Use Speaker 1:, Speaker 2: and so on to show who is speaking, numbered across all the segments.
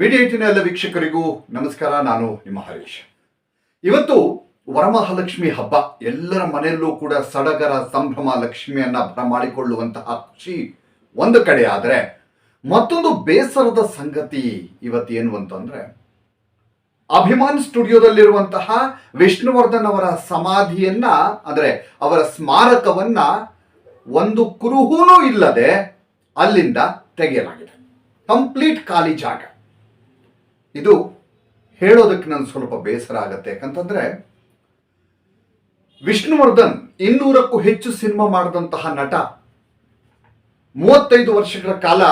Speaker 1: Media ಏಟಿನ ಎಲ್ಲ ವೀಕ್ಷಕರಿಗೂ ನಮಸ್ಕಾರ, ನಾನು ನಿಮ್ಮ ಹರೀಶ್. ಇವತ್ತು ವರಮಹಾಲಕ್ಷ್ಮಿ ಹಬ್ಬ. ಎಲ್ಲರ ಮನೆಯಲ್ಲೂ ಕೂಡ ಸಡಗರ ಸಂಭ್ರಮ ಲಕ್ಷ್ಮಿಯನ್ನ ಬರಮಾಡಿಕೊಳ್ಳುವಂತಹ ಖುಷಿ ಒಂದು ಕಡೆ ಆದರೆ, ಮತ್ತೊಂದು ಬೇಸರದ ಸಂಗತಿ ಇವತ್ತೇನು ಅಂತಂದ್ರೆ, ಅಭಿಮಾನ್ ಸ್ಟುಡಿಯೋದಲ್ಲಿರುವಂತಹ ವಿಷ್ಣುವರ್ಧನ್ ಅವರ ಸಮಾಧಿಯನ್ನ, ಅಂದರೆ ಅವರ ಸ್ಮಾರಕವನ್ನ ಒಂದು ಕುರುಹೂನೂ ಇಲ್ಲದೆ ಅಲ್ಲಿಂದ ತೆಗೆಯಲಾಗಿದೆ. ಕಂಪ್ಲೀಟ್ ಖಾಲಿ ಜಾಗ. ಇದು ಹೇಳೋದಕ್ಕೆ ನನಗೆ ಸ್ವಲ್ಪ ಬೇಸರ ಆಗತ್ತೆ. ಯಾಕಂತಂದ್ರೆ, ವಿಷ್ಣುವರ್ಧನ್ ಇನ್ನೂರಕ್ಕೂ ಹೆಚ್ಚು ಸಿನಿಮಾ ಮಾಡಿದಂತಹ ನಟ, ಮೂವತ್ತೈದು ವರ್ಷಗಳ ಕಾಲ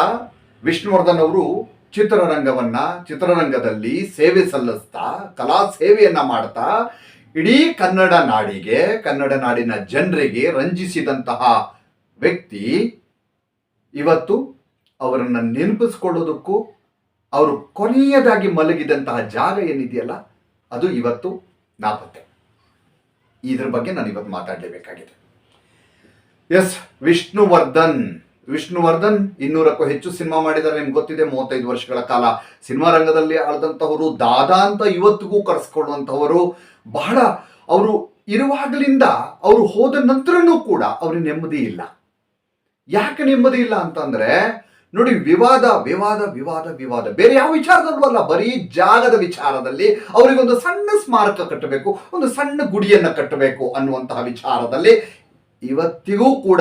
Speaker 1: ವಿಷ್ಣುವರ್ಧನ್ ಅವರು ಚಿತ್ರರಂಗವನ್ನ, ಚಿತ್ರರಂಗದಲ್ಲಿ ಸೇವೆ ಸಲ್ಲಿಸ್ತಾ, ಕಲಾ ಸೇವೆಯನ್ನ ಮಾಡ್ತಾ, ಇಡೀ ಕನ್ನಡ ನಾಡಿಗೆ, ಕನ್ನಡ ನಾಡಿನ ಜನರಿಗೆ ರಂಜಿಸಿದಂತಹ ವ್ಯಕ್ತಿ ಇವತ್ತು ಅವರನ್ನು ನೆನಪಿಸ್ಕೊಳ್ಳೋದಕ್ಕೂ ಅವರು ಕೊನೆಯದಾಗಿ ಮಲಗಿದಂತಹ ಜಾಗ ಏನಿದೆಯಲ್ಲ, ಅದು ಇವತ್ತು ನಾಪತ್ತೆ. ಇದ್ರ ಬಗ್ಗೆ ನಾನು ಇವತ್ತು ಮಾತಾಡಲೇಬೇಕಾಗಿದೆ. ಎಸ್, ವಿಷ್ಣುವರ್ಧನ್. ವಿಷ್ಣುವರ್ಧನ್ ಇನ್ನೂರಕ್ಕೂ ಹೆಚ್ಚು ಸಿನಿಮಾ ಮಾಡಿದ್ದಾರೆ. ನಿಮ್ಗೆ ಗೊತ್ತಿದೆ, ಮೂವತ್ತೈದು ವರ್ಷಗಳ ಕಾಲ ಸಿನಿಮಾ ರಂಗದಲ್ಲಿ ಆಳ್ದಂಥವರು ದಾದಾ ಅಂತ ಇವತ್ತಿಗೂ ಕರೆಸ್ಕೊಳ್ಳುವಂತಹವರು, ಬಹಳ ಅವರು ಇರುವಾಗಲಿಂದ ಅವರು ಹೋದ ನಂತರನೂ ಕೂಡ ಅವ್ರಿಗೆ ನೆಮ್ಮದಿ ಇಲ್ಲ. ಯಾಕೆ ನೆಮ್ಮದಿ ಇಲ್ಲ ಅಂತಂದ್ರೆ ನೋಡಿ, ವಿವಾದ ವಿವಾದ ವಿವಾದ ವಿವಾದ. ಬೇರೆ ಯಾವ ವಿಚಾರದಲ್ಲೂ ಅಲ್ಲ, ಬರೀ ಜಾಗದ ವಿಚಾರದಲ್ಲಿ ಅವರಿಗೊಂದು ಸಣ್ಣ ಸ್ಮಾರಕ ಕಟ್ಟಬೇಕು, ಒಂದು ಸಣ್ಣ ಗುಡಿಯನ್ನು ಕಟ್ಟಬೇಕು ಅನ್ನುವಂತಹ ವಿಚಾರದಲ್ಲಿ ಇವತ್ತಿಗೂ ಕೂಡ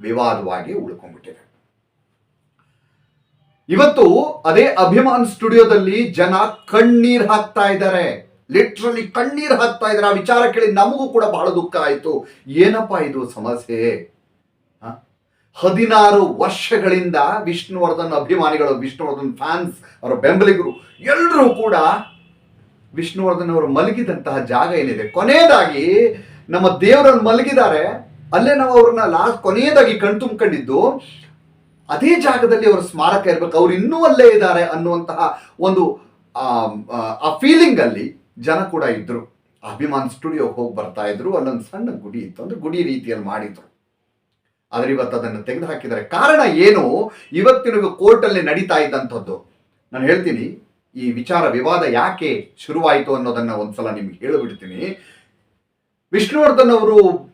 Speaker 1: ವಿವಾದವಾಗಿ ಉಳ್ಕೊಂಡ್ಬಿಟ್ಟಿದೆ. ಇವತ್ತು ಅದೇ ಅಭಿಮಾನ್ ಸ್ಟುಡಿಯೋದಲ್ಲಿ ಜನ ಕಣ್ಣೀರ್ ಹಾಕ್ತಾ ಇದ್ದಾರೆ. ಲಿಟ್ರಲಿ ಕಣ್ಣೀರ್ ಹಾಕ್ತಾ ಇದ್ದಾರೆ. ಆ ವಿಚಾರ ಕೇಳಿ ನಮಗೂ ಕೂಡ ಬಹಳ ದುಃಖ ಆಯ್ತು. ಏನಪ್ಪಾ ಇದು ಸಮಸ್ಯೆ? ಹದಿನಾರು ವರ್ಷಗಳಿಂದ ವಿಷ್ಣುವರ್ಧನ್ ಅಭಿಮಾನಿಗಳು, ವಿಷ್ಣುವರ್ಧನ್ ಫ್ಯಾನ್ಸ್ ಅವರ ಬೆಂಬಲಿಗರು ಎಲ್ಲರೂ ಕೂಡ ವಿಷ್ಣುವರ್ಧನ್ ಅವರು ಮಲಗಿದಂತಹ ಜಾಗ ಏನಿದೆ? ಕೊನೆಯದಾಗಿ ನಮ್ಮ ದೇವರನ್ನು ಮಲಗಿದ್ದಾರೆ. ಅಲ್ಲೇ ನಾವು ಅವ್ರನ್ನ ಲಾಸ್ಟ್ ಕೊನೆಯದಾಗಿ ಕಣ್ತುಂಬ್ಕೊಂಡಿದ್ದು, ಅದೇ ಜಾಗದಲ್ಲಿ ಅವರ ಸ್ಮಾರಕ ಇರಬೇಕು. ಅವ್ರು ಇನ್ನೂ ಅಲ್ಲೇ ಇದ್ದಾರೆ ಅನ್ನುವಂತಹ ಒಂದು, ಆ ಫೀಲಿಂಗ್ ಅಲ್ಲಿ ಜನ ಕೂಡ ಇದ್ರು. ಅಭಿಮಾನ್ ಸ್ಟುಡಿಯೋಗೆ ಹೋಗಿ ಬರ್ತಾ ಇದ್ರು. ಅಲ್ಲೊಂದು ಸಣ್ಣ ಗುಡಿ ಇತ್ತು. ಅಂದ್ರೆ ಗುಡಿ ರೀತಿಯಲ್ಲಿ ಮಾಡಿದ್ರು. ಆದ್ರೆ ಇವತ್ತು ಅದನ್ನು ತೆಗೆದು ಹಾಕಿದ್ದಾರೆ ಕಾರಣ ಏನು? ಇವತ್ತಿನ ಕೋರ್ಟಲ್ಲಿ ನಡೀತಾ ಇದ್ದಂಥದ್ದು. ನಾನು ಹೇಳ್ತೀನಿ, ಈ ವಿಚಾರ ವಿವಾದ ಯಾಕೆ ಶುರುವಾಯಿತು ಅನ್ನೋದನ್ನ ಒಂದ್ಸಲ ನಿಮ್ಗೆ ಹೇಳಿಬಿಡ್ತೀನಿ. ವಿಷ್ಣುವರ್ಧನ್ ಅವರು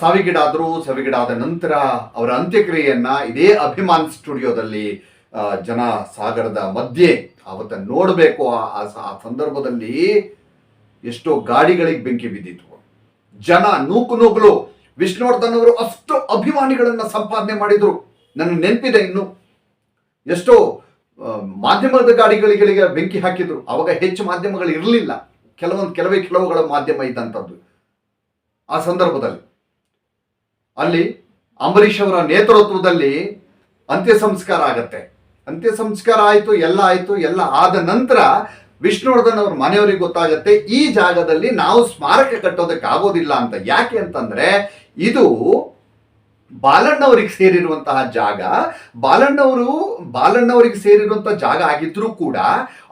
Speaker 1: ಸಾವಿಗೀಡಾದರು, ಸಾವಿಗೀಡಾದ ನಂತರ ಅವರ ಅಂತ್ಯಕ್ರಿಯೆಯನ್ನು ಇದೇ ಅಭಿಮಾನ್ ಸ್ಟುಡಿಯೋದಲ್ಲಿ ಜನ ಸಾಗರದ ಮಧ್ಯೆ ಅವತ್ತ ನೋಡಬೇಕು. ಆ- ಸಂದರ್ಭದಲ್ಲಿ ಎಷ್ಟೋ ಗಾಡಿಗಳಿಗೆ ಬೆಂಕಿ ಬಿದ್ದಿತ್ತು. ಜನ ನೂಕು ನೂಗಲು ವಿಷ್ಣುವರ್ಧನ್ ಅವರು ಅಷ್ಟು ಅಭಿಮಾನಿಗಳನ್ನ ಸಂಪಾದನೆ ಮಾಡಿದ್ರು. ನನ್ನ ನೆನಪಿದೆ ಇನ್ನು. ಎಷ್ಟೋ ಮಾಧ್ಯಮದ ಗಾಡಿಗಳಿಗೆ ಬೆಂಕಿ ಹಾಕಿದ್ರು. ಅವಾಗ ಹೆಚ್ಚು ಮಾಧ್ಯಮಗಳು ಇರಲಿಲ್ಲ. ಕೆಲವೊಂದು, ಕೆಲವೇ ಕೆಲವುಗಳ ಮಾಧ್ಯಮ ಇದ್ದಂಥದ್ದು ಆ ಸಂದರ್ಭದಲ್ಲಿ. ಅಲ್ಲಿ ಅಂಬರೀಷ್ ಅವರ ನೇತೃತ್ವದಲ್ಲಿ ಅಂತ್ಯ ಸಂಸ್ಕಾರ ಆಗತ್ತೆ. ಅಂತ್ಯ ಸಂಸ್ಕಾರ ಆಯಿತು, ಎಲ್ಲ ಆಯಿತು, ಎಲ್ಲ ಆದ ನಂತರ ವಿಷ್ಣುವರ್ಧನ್ ಅವ್ರ ಮನೆಯವರಿಗೆ ಗೊತ್ತಾಗತ್ತೆ, ಈ ಜಾಗದಲ್ಲಿ ನಾವು ಸ್ಮಾರಕ ಕಟ್ಟೋದಕ್ಕೆ ಆಗೋದಿಲ್ಲ ಅಂತ. ಯಾಕೆ ಅಂತಂದ್ರೆ ಇದು ಬಾಲಣ್ಣವರಿಗೆ ಸೇರಿರುವಂತಹ ಜಾಗ. ಬಾಲಣ್ಣವರು, ಬಾಲಣ್ಣವರಿಗೆ ಸೇರಿರುವಂತಹ ಜಾಗ ಆಗಿದ್ರೂ ಕೂಡ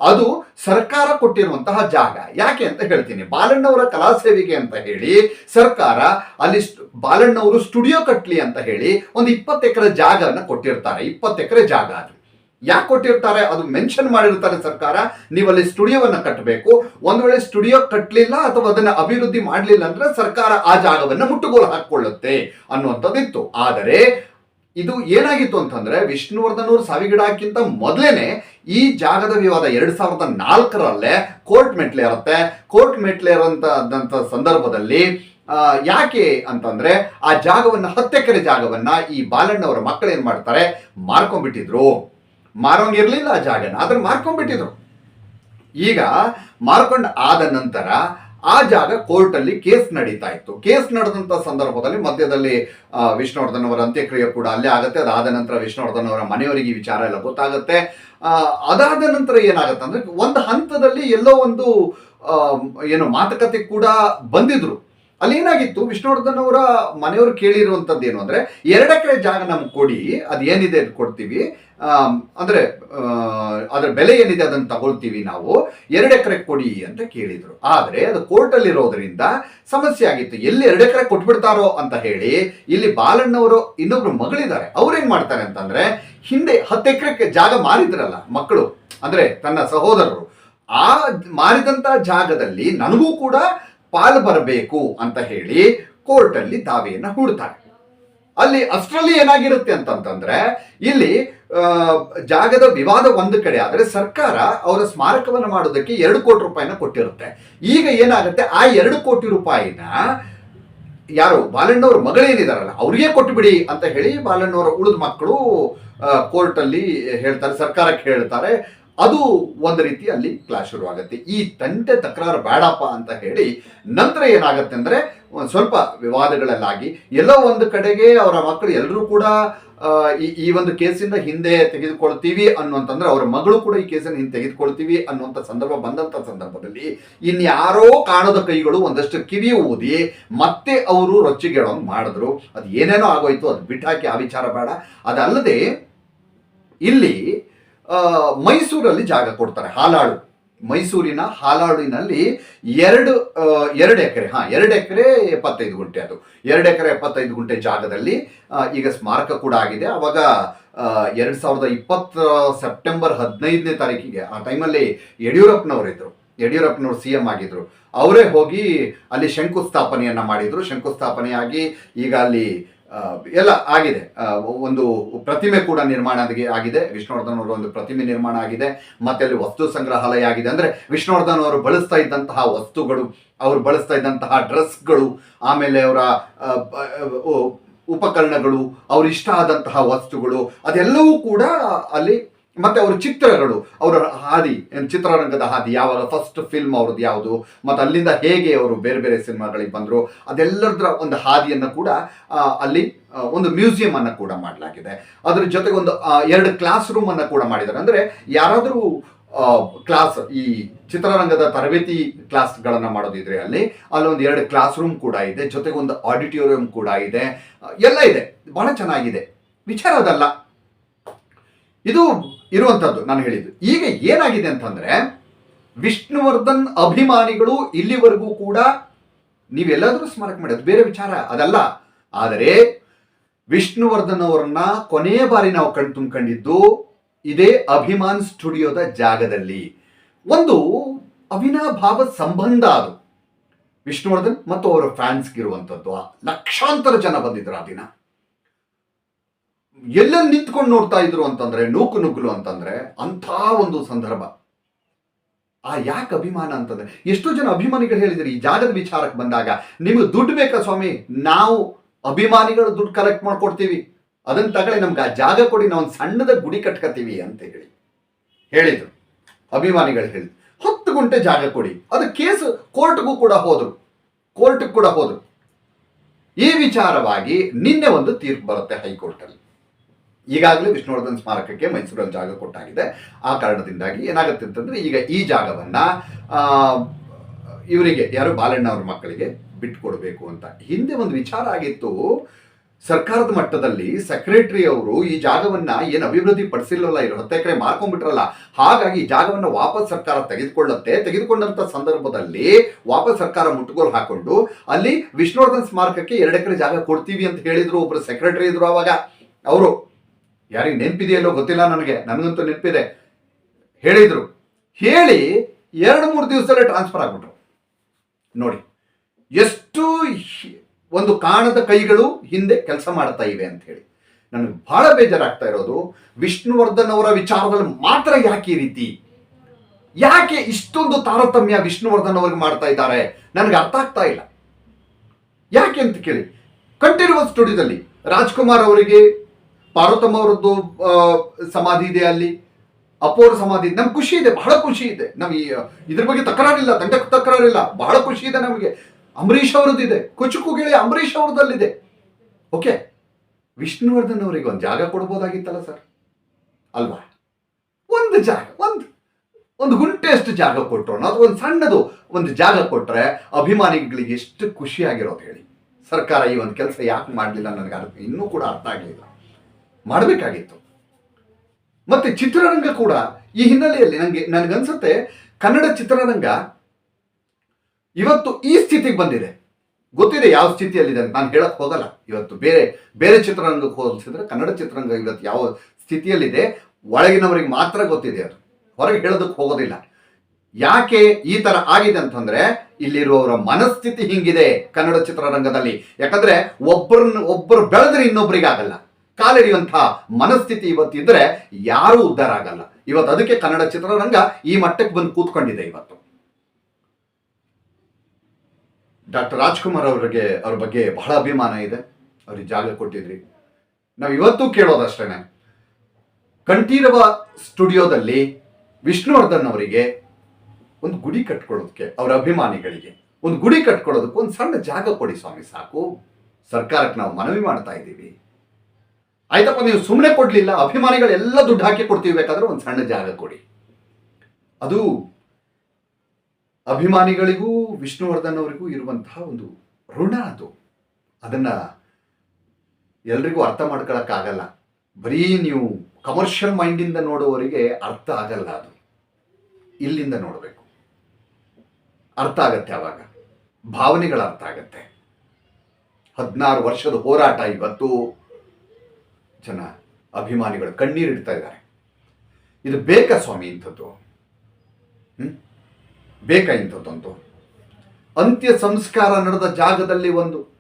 Speaker 1: ಅದು ಸರ್ಕಾರ ಕೊಟ್ಟಿರುವಂತಹ ಜಾಗ. ಯಾಕೆ ಅಂತ ಹೇಳ್ತೀನಿ. ಬಾಲಣ್ಣವರ ಕಲಾ ಸೇವೆಗೆ ಅಂತ ಹೇಳಿ, ಸರ್ಕಾರ ಅಲ್ಲಿ ಬಾಲಣ್ಣವರು ಸ್ಟುಡಿಯೋ ಕಟ್ಲಿ ಅಂತ ಹೇಳಿ ಒಂದು ಇಪ್ಪತ್ತು ಎಕರೆ ಜಾಗವನ್ನು ಕೊಟ್ಟಿರ್ತಾರೆ. ಇಪ್ಪತ್ತು ಎಕರೆ ಜಾಗ ಅದು. ಯಾಕೆ ಕೊಟ್ಟಿರ್ತಾರೆ? ಅದು ಮೆನ್ಷನ್ ಮಾಡಿರ್ತಾರೆ ಸರ್ಕಾರ. ನೀವು ಅಲ್ಲಿ ಸ್ಟುಡಿಯೋವನ್ನ ಕಟ್ಟಬೇಕು ಒಂದ್ ವೇಳೆ ಸ್ಟುಡಿಯೋ ಕಟ್ಟಲಿಲ್ಲ ಅಥವಾ ಅದನ್ನ ಅಭಿವೃದ್ಧಿ ಮಾಡಲಿಲ್ಲ ಅಂದ್ರೆ ಸರ್ಕಾರ ಆ ಜಾಗವನ್ನ ಮುಟ್ಟುಗೋಲು ಹಾಕೊಳ್ಳುತ್ತೆ ಅನ್ನುವಂಥದ್ದಿತ್ತು. ಆದರೆ ಇದು ಏನಾಗಿತ್ತು ಅಂತಂದ್ರೆ ವಿಷ್ಣುವರ್ಧನ್ ಅವರು ಸಾವಿಗಿಡಕ್ಕಿಂತ ಮೊದಲೇನೆ ಈ ಜಾಗದ ವಿವಾದ ಎರಡ್ ಸಾವಿರದ ನಾಲ್ಕರಲ್ಲೇ ಕೋರ್ಟ್ ಮೆಟ್ಲೇರುತ್ತೆ ಕೋರ್ಟ್ ಮೆಟ್ಲೇರಂತ ಸಂದರ್ಭದಲ್ಲಿ ಆ, ಯಾಕೆ ಅಂತಂದ್ರೆ ಆ ಜಾಗವನ್ನ ಹತ್ತೆಕರೆ ಜಾಗವನ್ನ ಈ ಬಾಲಣ್ಣವರ ಮಕ್ಕಳು ಏನ್ ಮಾಡ್ತಾರೆ? ಮಾರ್ಕೊಂಡ್ಬಿಟ್ಟಿದ್ರು. ಮಾರೋಂಗಿರ್ಲಿಲ್ಲ ಆ ಜಾಗನ. ಅದನ್ನು ಮಾರ್ಕೊಂಡ್ಬಿಟ್ಟಿದ್ರು. ಈಗ ಮಾರ್ಕೊಂಡು ಆದ ನಂತರ ಆ ಜಾಗ ಕೋರ್ಟಲ್ಲಿ ಕೇಸ್ ನಡೀತಾ ಇತ್ತು. ಕೇಸ್ ನಡೆದಂತ ಸಂದರ್ಭದಲ್ಲಿ ಮಧ್ಯದಲ್ಲಿ ವಿಷ್ಣುವರ್ಧನ್ ಅವರ ಅಂತ್ಯಕ್ರಿಯೆ ಕೂಡ ಅಲ್ಲೇ ಆಗುತ್ತೆ. ಅದಾದ ನಂತರ ವಿಷ್ಣುವರ್ಧನ್ ಅವರ ಮನೆಯವರಿಗೆ ಈ ವಿಚಾರ ಎಲ್ಲ ಗೊತ್ತಾಗುತ್ತೆ. ಅದಾದ ನಂತರ ಏನಾಗುತ್ತೆ ಅಂದ್ರೆ ಒಂದು ಹಂತದಲ್ಲಿ ಎಲ್ಲೋ ಒಂದು ಏನು ಮಾತುಕತೆ ಕೂಡ ಬಂದಿದ್ರು. ಅಲ್ಲಿ ಏನಾಗಿತ್ತು? ವಿಷ್ಣುವರ್ಧನ್ ಅವರ ಮನೆಯವರು ಕೇಳಿರುವಂತದ್ದು ಏನು ಅಂದ್ರೆ ಎರಡು ಎಕರೆ ಜಾಗ ನಮ್ಗೆ ಕೊಡಿ ಅದು ಏನಿದೆ ಅದು ಕೊಡ್ತೀವಿ. ಅಂದ್ರೆ ಅದರ ಬೆಲೆ ಏನಿದೆ ಅದನ್ನು ತಗೊಳ್ತೀವಿ ನಾವು. ಎರಡು ಎಕರೆ ಕೊಡಿ ಅಂತ ಕೇಳಿದ್ರು. ಆದರೆ, ಅದು ಕೋರ್ಟಲ್ಲಿರೋದ್ರಿಂದ ಸಮಸ್ಯೆ ಆಗಿತ್ತು. ಎಲ್ಲಿ ಎರಡು ಎಕರೆ ಕೊಟ್ಬಿಡ್ತಾರೋ ಅಂತ ಹೇಳಿ, ಇಲ್ಲಿ ಬಾಲಣ್ಣವರು ಇನ್ನೊಬ್ರು ಮಗಳಿದ್ದಾರೆ. ಅವ್ರೇನ್ ಮಾಡ್ತಾರೆ ಅಂತಂದ್ರೆ, ಹಿಂದೆ ಹತ್ತು ಎಕರೆಗೆ ಜಾಗ ಮಾರಿದ್ರಲ್ಲ ಮಕ್ಕಳು, ಅಂದ್ರೆ ತನ್ನ ಸಹೋದರರು, ಆ ಮಾರಿದಂತ ಜಾಗದಲ್ಲಿ ನನಗೂ ಕೂಡ ಪಾಲು ಬರಬೇಕು ಅಂತ ಹೇಳಿ ಕೋರ್ಟಲ್ಲಿ ದಾವೆಯನ್ನು ಹೂಡ್ತಾರೆ. ಅಲ್ಲಿ ಅಷ್ಟರಲ್ಲಿ ಏನಾಗಿರುತ್ತೆ ಅಂತಂತಂದ್ರೆ, ಇಲ್ಲಿ ಜಾಗದ ವಿವಾದ ಒಂದು ಕಡೆ ಆದರೆ ಸರ್ಕಾರ ಅವರ ಸ್ಮಾರಕವನ್ನು ಮಾಡೋದಕ್ಕೆ ಎರಡು ಕೋಟಿ ರೂಪಾಯಿನ ಕೊಟ್ಟಿರುತ್ತೆ. ಈಗ ಏನಾಗುತ್ತೆ, ಆ ಎರಡು ಕೋಟಿ ರೂಪಾಯಿನ ಯಾರು, ಬಾಲಣ್ಣವ್ರ ಮಗಳೇನಿದಾರಲ್ಲ, ಅವ್ರಿಗೆ ಕೊಟ್ಟುಬಿಡಿ ಅಂತ ಹೇಳಿ ಬಾಲಣ್ಣವರ ಉಳಿದ ಮಕ್ಕಳು ಕೋರ್ಟಲ್ಲಿ ಹೇಳ್ತಾರೆ, ಸರ್ಕಾರಕ್ಕೆ ಹೇಳ್ತಾರೆ. ಅದು ಒಂದು ರೀತಿ ಅಲ್ಲಿ ಕ್ಲಾಶ್ ಶುರುವಾಗುತ್ತೆ. ಈ ತಂಟೆ ತಕರಾರು ಬೇಡಪ್ಪ ಅಂತ ಹೇಳಿ ನಂತರ ಏನಾಗುತ್ತೆ ಅಂದರೆ, ಒಂದು ಸ್ವಲ್ಪ ವಿವಾದಗಳಲ್ಲಾಗಿ ಎಲ್ಲೋ ಒಂದು ಕಡೆಗೆ ಅವರ ಮಕ್ಕಳು ಎಲ್ಲರೂ ಕೂಡ ಈ ಈ ಒಂದು ಕೇಸಿಂದ ಹಿಂದೆ ತೆಗೆದುಕೊಳ್ತೀವಿ ಅನ್ನುವಂತಂದ್ರೆ ಅವರ ಮಗಳು ಕೂಡ ಈ ಕೇಸನ್ನು ಹಿಂದೆ ತೆಗೆದುಕೊಳ್ತೀವಿ ಅನ್ನುವಂಥ ಸಂದರ್ಭ ಬಂದಂತ ಸಂದರ್ಭದಲ್ಲಿ ಇನ್ಯಾರೋ ಕಾಣದ ಕೈಗಳು ಒಂದಷ್ಟು ಕಿವಿ ಊದಿ ಮತ್ತೆ ಅವರು ರೊಚ್ಚಿಗೇಳೋಂಗೆ ಮಾಡಿದ್ರು. ಅದು ಏನೇನೋ ಆಗೋಯ್ತು, ಅದು ಬಿಟ್ಟಾಕಿ ಆ ವಿಚಾರ ಬೇಡ. ಅದಲ್ಲದೆ ಇಲ್ಲಿ ಮೈಸೂರಲ್ಲಿ ಜಾಗ ಕೊಡ್ತಾರೆ, ಹಾಲಾಳು. ಮೈಸೂರಿನ ಹಾಲಾಡಿನಲ್ಲಿ ಎರಡು ಎರಡು ಎಕರೆ, ಹಾ, ಎರಡು ಎಕರೆ ಎಪ್ಪತ್ತೈದು ಗುಂಟೆ ಅದು. ಎರಡು ಎಕರೆ ಎಪ್ಪತ್ತೈದು ಗುಂಟೆ ಜಾಗದಲ್ಲಿ ಈಗ ಸ್ಮಾರಕ ಕೂಡ ಆಗಿದೆ. ಅವಾಗ ಎರಡು ಸಾವಿರದ ಇಪ್ಪತ್ತ ಸೆಪ್ಟೆಂಬರ್ ಹದಿನೈದನೇ ತಾರೀಕಿಗೆ, ಆ ಟೈಮಲ್ಲಿ ಯಡಿಯೂರಪ್ಪನವರಿದ್ದರು ಯಡಿಯೂರಪ್ಪನವರು ಸಿ ಎಂ ಆಗಿದ್ರು. ಅವರೇ ಹೋಗಿ ಅಲ್ಲಿ ಶಂಕುಸ್ಥಾಪನೆಯನ್ನ ಮಾಡಿದ್ರು. ಶಂಕುಸ್ಥಾಪನೆಯಾಗಿ ಈಗ ಅಲ್ಲಿ ಎಲ್ಲ ಆಗಿದೆ. ಒಂದು ಪ್ರತಿಮೆ ಕೂಡ ನಿರ್ಮಾಣ ಆಗಿದೆ. ವಿಷ್ಣುವರ್ಧನ್ ಅವರ ಒಂದು ಪ್ರತಿಮೆ ನಿರ್ಮಾಣ ಆಗಿದೆ. ಮತ್ತೆ ಅಲ್ಲಿ ವಸ್ತು ಸಂಗ್ರಹಾಲಯ ಆಗಿದೆ. ಅಂದ್ರೆ ವಿಷ್ಣುವರ್ಧನ್ ಅವರು ಬಳಸ್ತಾ ಇದ್ದಂತಹ ವಸ್ತುಗಳು, ಅವರು ಬಳಸ್ತಾ ಇದ್ದಂತಹ ಡ್ರೆಸ್ಗಳು, ಆಮೇಲೆ ಅವರ ಉಪಕರಣಗಳು ಅವ್ರ ಇಷ್ಟ ಆದಂತಹ ವಸ್ತುಗಳು, ಅದೆಲ್ಲವೂ ಕೂಡ ಅಲ್ಲಿ ಮತ್ತೆ ಅವರ ಚಿತ್ರಗಳು, ಅವರ ಹಾದಿ ಚಿತ್ರರಂಗದ ಹಾದಿ, ಯಾವಾಗ ಫಸ್ಟ್ ಫಿಲ್ಮ್ ಅವ್ರದ್ದು ಯಾವುದು, ಮತ್ತು ಅಲ್ಲಿಂದ ಹೇಗೆ ಅವರು ಬೇರೆ ಬೇರೆ ಸಿನಿಮಾಗಳಿಗೆ ಬಂದರು ಅದೆಲ್ಲದರ ಒಂದು ಹಾದಿಯನ್ನು ಕೂಡ ಅಲ್ಲಿ ಒಂದು ಮ್ಯೂಸಿಯಂ ಅನ್ನು ಕೂಡ ಮಾಡಲಾಗಿದೆ. ಅದ್ರ ಜೊತೆಗೆ ಒಂದು ಎರಡು ಕ್ಲಾಸ್ ರೂಮ್ ಅನ್ನು ಕೂಡ ಮಾಡಿದ್ದಾರೆ. ಅಂದರೆ ಯಾರಾದರೂ ಕ್ಲಾಸ್ ಈ ಚಿತ್ರರಂಗದ ತರಬೇತಿ ಕ್ಲಾಸ್ಗಳನ್ನು ಮಾಡೋದಿದ್ರೆ ಅಲ್ಲಿ ಅಲ್ಲೊಂದು ಎರಡು ಕ್ಲಾಸ್ ರೂಮ್ ಕೂಡ ಇದೆ, ಜೊತೆಗೆ ಒಂದು ಆಡಿಟೋರಿಯಂ ಕೂಡ ಇದೆ. ಎಲ್ಲ ಇದೆ. ಬಹಳ ಚೆನ್ನಾಗಿದೆ. ವಿಚಾರ ಅದಲ್ಲ. ಇದು ಇರುವಂಥದ್ದು ನಾನು ಹೇಳಿದ್ದು. ಈಗ ಏನಾಗಿದೆ ಅಂತಂದ್ರೆ, ವಿಷ್ಣುವರ್ಧನ್ ಅಭಿಮಾನಿಗಳು ಇಲ್ಲಿವರೆಗೂ ಕೂಡ ನೀವೆಲ್ಲಾದರೂ ಸ್ಮಾರಕ ಮಾಡಿ, ಅದು ಬೇರೆ ವಿಚಾರ, ಅದಲ್ಲ. ಆದರೆ, ವಿಷ್ಣುವರ್ಧನ್ ಅವರನ್ನ ಕೊನೆಯ ಬಾರಿ ನಾವು ಕಣ್ ತುಂಬಿಕೊಂಡಿದ್ದು ಇದೇ ಅಭಿಮಾನ್ ಸ್ಟುಡಿಯೋದ ಜಾಗದಲ್ಲಿ. ಒಂದು ಅವಿನಾಭಾವ ಸಂಬಂಧ ಅದು. ವಿಷ್ಣುವರ್ಧನ್ ಮತ್ತು ಅವರ ಫ್ಯಾನ್ಸ್ಗಿರುವಂಥದ್ದು ಲಕ್ಷಾಂತರ ಜನ ಬಂದಿದ್ರು ಆ ದಿನ. ಎಲ್ಲೆಲ್ಲಿ ನಿಂತ್ಕೊಂಡು ನೋಡ್ತಾ ಇದ್ರು ಅಂತಂದ್ರೆ, ನೂಕು ನುಗ್ಗಲು ಅಂತಂದ್ರೆ, ಅಂಥ ಒಂದು ಸಂದರ್ಭ. ಆ ಯಾಕೆ ಅಭಿಮಾನ ಅಂತಂದ್ರೆ? ಎಷ್ಟೋ ಜನ ಅಭಿಮಾನಿಗಳು ಹೇಳಿದ್ರು, ಈ ಜಾಗದ ವಿಚಾರಕ್ಕೆ ಬಂದಾಗ, ನಿಮಗೆ ದುಡ್ಡು ಬೇಕಾ ಸ್ವಾಮಿ? ನಾವು ಅಭಿಮಾನಿಗಳು ದುಡ್ಡು ಕಲೆಕ್ಟ್ ಮಾಡ್ಕೊಡ್ತೀವಿ. ಅದನ್ನ ತಗೊಳ್ಳಿ, ನಮ್ಗೆ ಆ ಜಾಗ ಕೊಡಿ ನಾವು ಒಂದು ಸಣ್ಣದ ಗುಡಿ ಕಟ್ಕೋತೀವಿ ಅಂತ ಹೇಳಿ. ಹೇಳಿದ್ರು. ಅಭಿಮಾನಿಗಳು ಹೇಳಿದ್ರು. ಹತ್ತು ಗುಂಟೆ ಜಾಗ ಕೊಡಿ. ಅದು ಕೇಸ್ ಕೋರ್ಟ್ಗೂ ಕೂಡ ಹೋದ್ರು. ಕೋರ್ಟ್ಗೆ ಕೂಡ ಹೋದ್ರು. ಈ ವಿಚಾರವಾಗಿ ನಿನ್ನೆ ಒಂದು ತೀರ್ಪು ಬರುತ್ತೆ ಹೈಕೋರ್ಟಲ್ಲಿ. ಈಗಾಗಲೇ ವಿಷ್ಣುವರ್ಧನ್ ಸ್ಮಾರಕಕ್ಕೆ ಮೈಸೂರಲ್ಲಿ ಜಾಗ ಕೊಟ್ಟಾಗಿದೆ. ಆ ಕಾರಣದಿಂದಾಗಿ ಏನಾಗುತ್ತೆ ಅಂತಂದ್ರೆ ಈಗ ಈ ಜಾಗವನ್ನ ಇವರಿಗೆ ಯಾರು ಬಾಲಣ್ಣ ಅವ್ರ ಮಕ್ಕಳಿಗೆ ಬಿಟ್ಕೊಡ್ಬೇಕು ಅಂತ. ಹಿಂದೆ ಒಂದು ವಿಚಾರ ಆಗಿತ್ತು. ಸರ್ಕಾರದ ಮಟ್ಟದಲ್ಲಿ ಸೆಕ್ರೆಟರಿ ಅವರು ಈ ಜಾಗವನ್ನ ಏನು ಅಭಿವೃದ್ಧಿ ಪಡಿಸಿಲ್ಲಲ್ಲ ಇರೋ ಹತ್ತು ಎಕರೆ ಮಾರ್ಕೊಂಡ್ಬಿಟ್ರಲ್ಲ, ಹಾಗಾಗಿ ಈ ಜಾಗವನ್ನ ವಾಪಸ್ ಸರ್ಕಾರ ತೆಗೆದುಕೊಳ್ಳುತ್ತೆ. ತೆಗೆದುಕೊಂಡಂತ ಸಂದರ್ಭದಲ್ಲಿ ವಾಪಸ್ ಸರ್ಕಾರ ಮುಟ್ಟುಗೋಲು ಹಾಕೊಂಡು, ಅಲ್ಲಿ ವಿಷ್ಣುವರ್ಧನ್ ಸ್ಮಾರಕಕ್ಕೆ ಎರಡು ಎಕರೆ ಜಾಗ ಕೊಡ್ತೀವಿ ಅಂತ ಹೇಳಿದ್ರು ಒಬ್ಬರು ಸೆಕ್ರೆಟರಿ ಇದ್ರು ಅವಾಗ. ಅವರು ಯಾರಿಗೆ ನೆನಪಿದೆಯಲ್ಲೋ ಗೊತ್ತಿಲ್ಲ ನನಗೆ. ನನಗಂತೂ ನೆನಪಿದೆ. ಹೇಳಿದ್ರು. ಹೇಳಿ ಎರಡು ಮೂರು ದಿವಸದಲ್ಲೇ ಟ್ರಾನ್ಸ್ಫರ್ ಆಗ್ಬಿಟ್ರು. ನೋಡಿ, ಎಷ್ಟು ಒಂದು ಕಾಣದ ಕೈಗಳು ಹಿಂದೆ ಕೆಲಸ ಮಾಡ್ತಾ ಇವೆ ಅಂತ ಹೇಳಿ. ನನಗೆ ಬಹಳ ಬೇಜಾರಾಗ್ತಾ ಇರೋದು, ವಿಷ್ಣುವರ್ಧನ್ ಅವರ ವಿಚಾರದಲ್ಲಿ ಮಾತ್ರ ಯಾಕೆ ಈ ರೀತಿ? ಯಾಕೆ ಇಷ್ಟೊಂದು ತಾರತಮ್ಯ ವಿಷ್ಣುವರ್ಧನ್ ಅವ್ರಿಗೆ ಮಾಡ್ತಾ ಇದ್ದಾರೆ? ನನಗೆ ಅರ್ಥ ಆಗ್ತಾ ಇಲ್ಲ. ಯಾಕೆ ಅಂತ ಕೇಳಿ. ಕಂಟಿನ್ಯೂಸ್ ಸ್ಟುಡಿಯೋದಲ್ಲಿ ರಾಜ್ಕುಮಾರ್ ಅವರಿಗೆ ಪಾರ್ವತಮ್ಮ ಅವರದ್ದು ಸಮಾಧಿ ಇದೆ ಅಲ್ಲಿ. ಅಪೋರ ಸಮಾಧಿ. ನಮ್ಗೆ ಖುಷಿ ಇದೆ, ಬಹಳ ಖುಷಿ ಇದೆ. ನಮ್ ಈ, ಇದ್ರ ಬಗ್ಗೆ ತಕರಾರಿಲ್ಲ, ದಂಡ ತಕರಾರಿಲ್ಲ. ಬಹಳ ಖುಷಿ ಇದೆ ನಮಗೆ. ಅಂಬರೀಷ್ ಅವರದ್ದಿದೆ. ಕುಚುಕು ಗಿಳಿ ಅಂಬರೀಷ್ ಅವರದಲ್ಲಿದೆ ಓಕೆ. ವಿಷ್ಣುವರ್ಧನ್ ಅವರಿಗೆ ಒಂದು ಜಾಗ ಕೊಡ್ಬೋದಾಗಿತ್ತಲ್ಲ ಸರ್? ಅಲ್ವಾ? ಒಂದು ಜಾಗ, ಒಂದು ಒಂದು ಗುಂಟೆಷ್ಟು ಜಾಗ ಕೊಟ್ಟರು ಅದು ಒಂದು ಸಣ್ಣದು ಒಂದು ಜಾಗ ಕೊಟ್ಟರೆ ಅಭಿಮಾನಿಗಳಿಗೆ ಎಷ್ಟು ಖುಷಿಯಾಗಿರೋದು ಹೇಳಿ. ಸರ್ಕಾರ ಈ ಒಂದು ಕೆಲಸ ಯಾಕೆ ಮಾಡಲಿಲ್ಲ ನನಗೆ ಅರ್ಥ ಇನ್ನೂ ಕೂಡ ಅರ್ಥ ಆಗಲಿಲ್ಲ. ಮಾಡಬೇಕಾಗಿತ್ತು. ಮತ್ತೆ ಚಿತ್ರರಂಗ ಕೂಡ ಈ ಹಿನ್ನೆಲೆಯಲ್ಲಿ ನನಗೆ ನನಗನ್ಸುತ್ತೆ ಕನ್ನಡ ಚಿತ್ರರಂಗ ಇವತ್ತು ಈ ಸ್ಥಿತಿಗೆ ಬಂದಿದೆ. ಗೊತ್ತಿದೆ ಯಾವ ಸ್ಥಿತಿಯಲ್ಲಿದೆ ಅಂತ. ನಾನು ಹೇಳಕ್ ಹೋಗಲ್ಲ. ಇವತ್ತು ಬೇರೆ ಬೇರೆ ಚಿತ್ರರಂಗಕ್ಕೆ ಹೋಲಿಸಿದ್ರೆ ಕನ್ನಡ ಚಿತ್ರರಂಗ ಇವತ್ತು ಯಾವ ಸ್ಥಿತಿಯಲ್ಲಿದೆ ಒಳಗಿನವರಿಗೆ ಮಾತ್ರ ಗೊತ್ತಿದೆ ಅದು. ಹೊರಗೆ ಹೇಳೋದಕ್ಕೆ ಹೋಗೋದಿಲ್ಲ. ಯಾಕೆ ಈ ತರ ಆಗಿದೆ ಅಂತಂದ್ರೆ ಇಲ್ಲಿರುವವರ ಮನಸ್ಥಿತಿ ಹಿಂಗಿದೆ ಕನ್ನಡ ಚಿತ್ರರಂಗದಲ್ಲಿ. ಯಾಕಂದ್ರೆ ಒಬ್ಬರನ್ನ, ಒಬ್ಬರು ಬೆಳೆದ್ರೆ ಇನ್ನೊಬ್ಬರಿಗೆ ಆಗಲ್ಲ. ಕಾಲೆಳೆಯುವಂತಹ ಮನಸ್ಥಿತಿ ಇವತ್ತಿದ್ರೆ ಯಾರೂ ಉದ್ಧಾರ ಆಗಲ್ಲ. ಇವತ್ತು ಅದಕ್ಕೆ ಕನ್ನಡ ಚಿತ್ರರಂಗ ಈ ಮಟ್ಟಕ್ಕೆ ಬಂದು ಕೂತ್ಕೊಂಡಿದೆ ಇವತ್ತು. ಡಾಕ್ಟರ್ ರಾಜ್ಕುಮಾರ್ ಅವರಿಗೆ ಅವ್ರ ಬಗ್ಗೆ ಬಹಳ ಅಭಿಮಾನ ಇದೆ. ಅವ್ರಿಗೆ ಜಾಗ ಕೊಟ್ಟಿದ್ರಿ. ನಾವು ಇವತ್ತು ಕೇಳೋದಷ್ಟೇನೆ. ಕಂಠೀರವ ಸ್ಟುಡಿಯೋದಲ್ಲಿ ವಿಷ್ಣುವರ್ಧನ್ ಅವರಿಗೆ ಒಂದು ಗುಡಿ ಕಟ್ಕೊಳ್ಳೋದಕ್ಕೆ, ಅವರ ಅಭಿಮಾನಿಗಳಿಗೆ ಒಂದು ಗುಡಿ ಕಟ್ಕೊಳ್ಳೋದಕ್ಕೆ ಒಂದು ಸಣ್ಣ ಜಾಗ ಕೊಡಿ ಸ್ವಾಮಿ, ಸಾಕು. ಸರ್ಕಾರಕ್ಕೆ ನಾವು ಮನವಿ ಮಾಡ್ತಾ ಇದ್ದೀವಿ. ಆಯ್ತಪ್ಪ, ನೀವು ಸುಮ್ಮನೆ ಕೊಡಲಿಲ್ಲ. ಅಭಿಮಾನಿಗಳೆಲ್ಲ ದುಡ್ಡು ಹಾಕಿ ಕೊಡ್ತೀವಿ ಬೇಕಾದ್ರೆ ಒಂದು ಸಣ್ಣ ಜಾಗ ಕೊಡಿ. ಅದು ಅಭಿಮಾನಿಗಳಿಗೂ, ವಿಷ್ಣುವರ್ಧನ್ ಅವರಿಗೂ ಇರುವಂತಹ ಒಂದು ಋಣ ಅದು. ಅದನ್ನ ಎಲ್ರಿಗೂ ಅರ್ಥ ಮಾಡ್ಕೊಳಕ್ಕಾಗಲ್ಲ. ಬರೀ ನೀವು ಕಮರ್ಷಿಯಲ್ ಮೈಂಡಿಂದ ನೋಡುವವರಿಗೆ ಅರ್ಥ ಆಗಲ್ಲ ಅದು. ಇಲ್ಲಿಂದ ನೋಡಬೇಕು. ಅರ್ಥ ಆಗತ್ತೆ ಅವಾಗ. ಭಾವನೆಗಳ ಅರ್ಥ ಆಗತ್ತೆ. ಹದಿನಾರು ವರ್ಷದ ಹೋರಾಟ ಇವತ್ತು. ಜನ ಅಭಿಮಾನಿಗಳು ಕಣ್ಣೀರಿಡ್ತಾ ಇದ್ದಾರೆ. ಇದು ಬೇಕಾ ಸ್ವಾಮಿ ಇಂಥದ್ದು? ಹ್ಮ್? ಬೇಕಾ ಇಂಥದ್ದೊಂದು ಅಂತ್ಯ ಸಂಸ್ಕಾರ ನಡೆದ ಜಾಗದಲ್ಲಿ ಒಂದು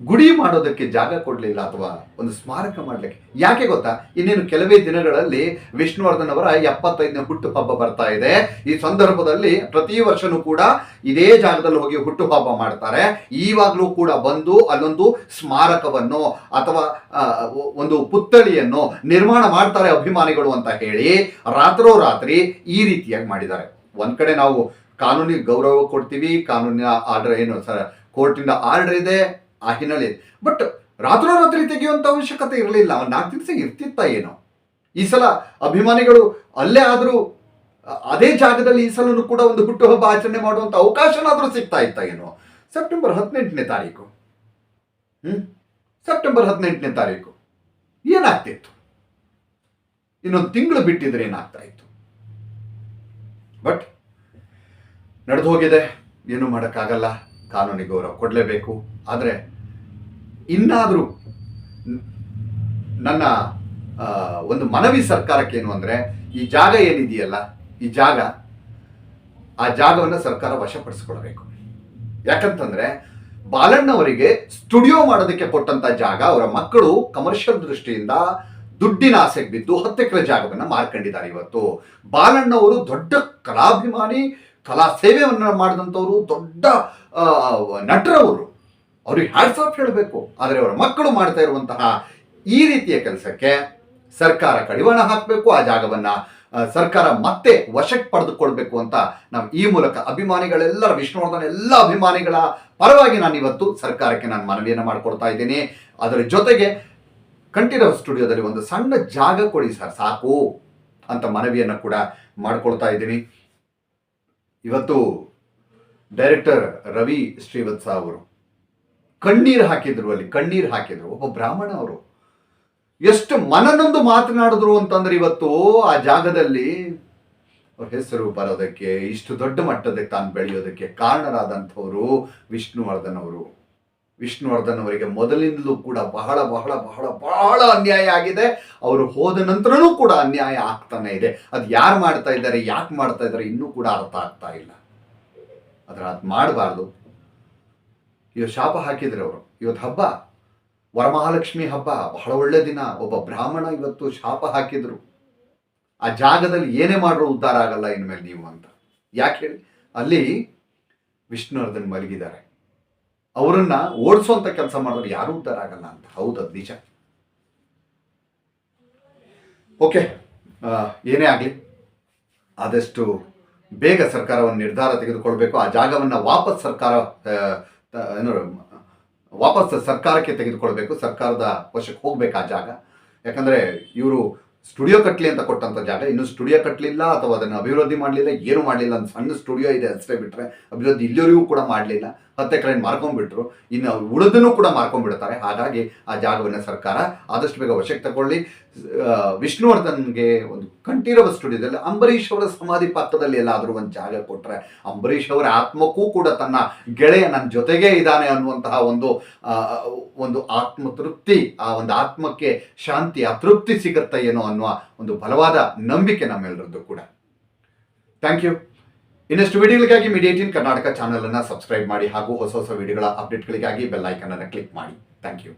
Speaker 1: ಗುಡಿ ಮಾಡೋದಕ್ಕೆ ಜಾಗ ಕೊಡಲಿಲ್ಲ ಅಥವಾ ಒಂದು ಸ್ಮಾರಕ ಮಾಡಲಿಕ್ಕೆ. ಯಾಕೆ ಗೊತ್ತಾ? ಇನ್ನೇನು ಕೆಲವೇ ದಿನಗಳಲ್ಲಿ ವಿಷ್ಣುವರ್ಧನ್ ಅವರ ಎಪ್ಪತ್ತೈದನೇ ಹುಟ್ಟು ಹಬ್ಬ ಬರ್ತಾ ಇದೆ. ಈ ಸಂದರ್ಭದಲ್ಲಿ ಪ್ರತಿ ವರ್ಷನೂ ಕೂಡ ಇದೇ ಜಾಗದಲ್ಲಿ ಹೋಗಿ ಹುಟ್ಟು ಹಬ್ಬ ಮಾಡ್ತಾರೆ. ಈವಾಗಲೂ ಕೂಡ ಬಂದು ಅಲ್ಲೊಂದು ಸ್ಮಾರಕವನ್ನು ಅಥವಾ ಒಂದು ಪುತ್ಥಳಿಯನ್ನು ನಿರ್ಮಾಣ ಮಾಡ್ತಾರೆ ಅಭಿಮಾನಿಗಳು ಅಂತ ಹೇಳಿ ರಾತ್ರೋರಾತ್ರಿ ಈ ರೀತಿಯಾಗಿ ಮಾಡಿದ್ದಾರೆ. ಒಂದ್ ಕಡೆ ನಾವು ಕಾನೂನಿಗೆ ಗೌರವ ಕೊಡ್ತೀವಿ, ಕಾನೂನಿನ ಆರ್ಡರ್ ಏನು ಸರ್, ಕೋರ್ಟಿಂದ ಆರ್ಡರ್ ಇದೆ ಆ ಹಿನ್ನೆಲೆ ಬಟ್ ರಾತ್ರೋರಾತ್ರಿ ತೆಗೆಯುವಂಥ ಅವಶ್ಯಕತೆ ಇರಲಿಲ್ಲ. ಒಂದು ನಾಲ್ಕು ದಿವಸ ಇರ್ತಿತ್ತ ಏನೋ. ಈ ಸಲ ಅಭಿಮಾನಿಗಳು ಅಲ್ಲೇ ಆದರೂ, ಅದೇ ಜಾಗದಲ್ಲಿ ಈ ಸಲನೂ ಕೂಡ ಒಂದು ಹುಟ್ಟುಹಬ್ಬ ಆಚರಣೆ ಮಾಡುವಂತ ಅವಕಾಶನಾದರೂ ಸಿಗ್ತಾ ಇತ್ತ ಏನೋ. ಸೆಪ್ಟೆಂಬರ್ ಹದಿನೆಂಟನೇ ತಾರೀಕು. ಹ್ಮ್? ಸೆಪ್ಟೆಂಬರ್ ಹದಿನೆಂಟನೇ ತಾರೀಕು. ಏನಾಗ್ತಿತ್ತು? ಇನ್ನೊಂದು ತಿಂಗಳು ಬಿಟ್ಟಿದ್ರೆ ಏನಾಗ್ತಾ ಇತ್ತು? ಬಟ್ ನಡೆದು ಹೋಗಿದೆ. ಏನು ಮಾಡೋಕ್ಕಾಗಲ್ಲ. ಕಾನೂನಿಗೆ ಗೌರವ ಕೊಡಲೇಬೇಕು. ಆದರೆ ಇನ್ನಾದರೂ ನನ್ನ ಒಂದು ಮನವಿ ಸರ್ಕಾರಕ್ಕೆ ಏನು ಅಂದರೆ, ಈ ಜಾಗ ಏನಿದೆಯಲ್ಲ, ಈ ಜಾಗ, ಆ ಜಾಗವನ್ನು ಸರ್ಕಾರ ವಶಪಡಿಸ್ಕೊಳ್ಬೇಕು ಯಾಕಂತಂದರೆ, ಬಾಲಣ್ಣವರಿಗೆ ಸ್ಟುಡಿಯೋ ಮಾಡೋದಕ್ಕೆ ಕೊಟ್ಟಂಥ ಜಾಗ, ಅವರ ಮಕ್ಕಳು ಕಮರ್ಷಿಯಲ್ ದೃಷ್ಟಿಯಿಂದ ದುಡ್ಡಿನ ಆಸೆಗೆ ಬಿದ್ದು ಹತ್ತು ಎಕರೆ ಜಾಗವನ್ನು ಮಾರ್ಕೊಂಡಿದ್ದಾರೆ ಇವತ್ತು. ಬಾಲಣ್ಣವರು ದೊಡ್ಡ ಕಲಾಭಿಮಾನಿ, ಕಲಾ ಸೇವೆಯನ್ನು ಮಾಡಿದಂಥವರು, ದೊಡ್ಡ ನಟರವರು. ಅವ್ರಿಗೆ ಹ್ಯಾಟ್ಸ್ ಆಫ್ ಹೇಳಬೇಕು. ಆದರೆ ಅವರ ಮಕ್ಕಳು ಮಾಡ್ತಾ ಇರುವಂತಹ ಈ ರೀತಿಯ ಕೆಲಸಕ್ಕೆ ಸರ್ಕಾರ ಕಡಿವಾಣ ಹಾಕಬೇಕು, ಆ ಜಾಗವನ್ನು ಸರ್ಕಾರ ಮತ್ತೆ ವಶಕ್ಕೆ ಪಡೆದುಕೊಳ್ಬೇಕು ಅಂತ ನಾವು ಈ ಮೂಲಕ ಅಭಿಮಾನಿಗಳೆಲ್ಲರ, ವಿಷ್ಣುವರ್ಧನ್ ಎಲ್ಲ ಅಭಿಮಾನಿಗಳ ಪರವಾಗಿ ನಾನು ಇವತ್ತು ಸರ್ಕಾರಕ್ಕೆ ನಾನು ಮನವಿಯನ್ನು ಮಾಡಿಕೊಡ್ತಾ ಇದ್ದೀನಿ. ಅದರ ಜೊತೆಗೆ ಕಂಠೀರವ ಸ್ಟುಡಿಯೋದಲ್ಲಿ ಒಂದು ಸಣ್ಣ ಜಾಗ ಕೊಡಿ ಸರ್, ಸಾಕು ಅಂತ ಮನವಿಯನ್ನು ಕೂಡ ಮಾಡಿಕೊಳ್ತಾ ಇದ್ದೀನಿ. ಇವತ್ತು ಡೈರೆಕ್ಟರ್ ರವಿ ಶ್ರೀವತ್ಸ ಅವರು. ಕಣ್ಣೀರು ಹಾಕಿದ್ರು ಅಲ್ಲಿ, ಕಣ್ಣೀರು ಹಾಕಿದ್ರು. ಒಬ್ಬ ಬ್ರಾಹ್ಮಣ ಅವರು. ಎಷ್ಟು ಮನನೊಂದು ಮಾತನಾಡಿದ್ರು ಅಂತಂದ್ರೆ ಇವತ್ತು ಆ ಜಾಗದಲ್ಲಿ ಅವ್ರ ಹೆಸರು ಬರೋದಕ್ಕೆ, ಇಷ್ಟು ದೊಡ್ಡ ಮಟ್ಟದ ತಾನು ಬೆಳೆಯೋದಕ್ಕೆ ಕಾರಣರಾದಂಥವರು ವಿಷ್ಣುವರ್ಧನ್ ಅವರು. ವಿಷ್ಣುವರ್ಧನ್ ಅವರಿಗೆ ಮೊದಲಿಂದಲೂ ಕೂಡ ಬಹಳ ಬಹಳ ಬಹಳ ಬಹಳ ಅನ್ಯಾಯ ಆಗಿದೆ. ಅವರು ಹೋದ ನಂತರನೂ ಕೂಡ ಅನ್ಯಾಯ ಆಗ್ತಾನೆ ಇದೆ. ಅದು ಯಾರು ಮಾಡ್ತಾ ಇದ್ದಾರೆ, ಯಾಕೆ ಮಾಡ್ತಾ ಇದ್ದಾರೆ ಇನ್ನೂ ಕೂಡ ಅರ್ಥ ಆಗ್ತಾ ಇಲ್ಲ. ಅದರ ಅದು ಮಾಡಬಾರ್ದು. ಇವತ್ತು ಶಾಪ ಹಾಕಿದ್ರು ಅವರು. ಇವತ್ತು ಹಬ್ಬ, ವರಮಹಾಲಕ್ಷ್ಮಿ ಹಬ್ಬ, ಬಹಳ ಒಳ್ಳೆ ದಿನ. ಒಬ್ಬ ಬ್ರಾಹ್ಮಣ ಇವತ್ತು ಶಾಪ ಹಾಕಿದ್ರು. ಆ ಜಾಗದಲ್ಲಿ ಏನೇ ಮಾಡಿರೋ ಉದ್ಧಾರ ಆಗಲ್ಲ ಇನ್ಮೇಲೆ ನೀವು ಅಂತ. ಯಾಕೆ ಹೇಳಿ? ಅಲ್ಲಿ ವಿಷ್ಣುವರ್ಧನ್ ಮಲಗಿದ್ದಾರೆ. ಅವರನ್ನ ಓಡಿಸುವಂತ ಕೆಲಸ ಮಾಡಿದ್ರೆ ಯಾರೂ ಉದ್ಧಾರ ಆಗಲ್ಲ ಅಂತ. ಹೌದು, ಅದು ನಿಜ. ಓಕೆ ಏನೇ ಆಗಲಿ, ಆದಷ್ಟು ಬೇಗ ಸರ್ಕಾರವನ್ನು ನಿರ್ಧಾರ ತೆಗೆದುಕೊಳ್ಬೇಕು. ಆ ಜಾಗವನ್ನು ವಾಪಸ್ ಸರ್ಕಾರ ಏನು ವಾಪಸ್ ಸರ್ಕಾರಕ್ಕೆ ತೆಗೆದುಕೊಳ್ಬೇಕು, ಸರ್ಕಾರದ ವಶಕ್ಕೆ ಹೋಗ್ಬೇಕು ಆ ಜಾಗ. ಯಾಕಂದ್ರೆ ಇವರು ಸ್ಟುಡಿಯೋ ಕಟ್ಟಲಿ ಅಂತ ಕೊಟ್ಟಂತ ಜಾಗ, ಇನ್ನು ಸ್ಟುಡಿಯೋ ಕಟ್ಟಲಿಲ್ಲ ಅಥವಾ ಅದನ್ನು ಅಭಿವೃದ್ಧಿ ಮಾಡಲಿಲ್ಲ, ಏನು ಮಾಡಲಿಲ್ಲ, ಒಂದು ಸಣ್ಣ ಸ್ಟುಡಿಯೋ ಇದೆ ಅಷ್ಟೇ ಬಿಟ್ಟರೆ ಅಭಿವೃದ್ಧಿ ಇಲ್ಲಿವರೆಗೂ ಕೂಡ ಮಾಡಲಿಲ್ಲ. ಹತ್ತು ಎಕರೆ ಮಾರ್ಕೊಂಡ್ಬಿಟ್ರು ಇನ್ನು ಉಳಿದನ್ನು ಕೂಡ ಮಾರ್ಕೊಂಡ್ಬಿಡ್ತಾರೆ ಹಾಗಾಗಿ ಆ ಜಾಗವನ್ನು ಸರ್ಕಾರ ಆದಷ್ಟು ಬೇಗ ವಶಕ್ಕೆ ತಗೊಳ್ಳಿ. ವಿಷ್ಣುವರ್ಧನ್ಗೆ ಒಂದು ಕಂಠೀರವ ಸ್ಟುಡಿಯೋದಲ್ಲಿ ಅಂಬರೀಷ್ ಅವರ ಸಮಾಧಿ ಪಕ್ಕದಲ್ಲಿ ಎಲ್ಲಾದರೂ ಒಂದು ಜಾಗ ಕೊಟ್ಟರೆ ಅಂಬರೀಷ್ ಅವರ ಆತ್ಮಕ್ಕೂ ಕೂಡ ತನ್ನ ಗೆಳೆಯ ನನ್ನ ಜೊತೆಗೇ ಇದ್ದಾನೆ ಅನ್ನುವಂತಹ ಒಂದು ಒಂದು ಆತ್ಮತೃಪ್ತಿ, ಆ ಒಂದು ಆತ್ಮಕ್ಕೆ ಶಾಂತಿ, ಅತೃಪ್ತಿ ತೃಪ್ತಿ ಸಿಗುತ್ತೆ ಏನೋ ಅನ್ನುವ ಒಂದು ಬಲವಾದ ನಂಬಿಕೆ ನಮ್ಮೆಲ್ಲರದ್ದು ಕೂಡ. Thank you. ಇನ್ನಷ್ಟು ವಿಡಿಯೋಗಳಿಗಾಗಿ ಮೀಡಿಯಾ ಇನ್ ಕರ್ನಾಟಕ ಚಾನಲ್ ಅನ್ನು ಸಬ್ಸ್ಕ್ರೈಬ್ ಮಾಡಿ ಹಾಗೂ ಹೊಸ ಹೊಸ ವಿಡಿಯೋಗಳ ಅಪ್ಡೇಟ್ಗಳಿಗಾಗಿ ಬೆಲ್ ಐಕನ್ ಅನ್ನು ಕ್ಲಿಕ್ ಮಾಡಿ. Thank you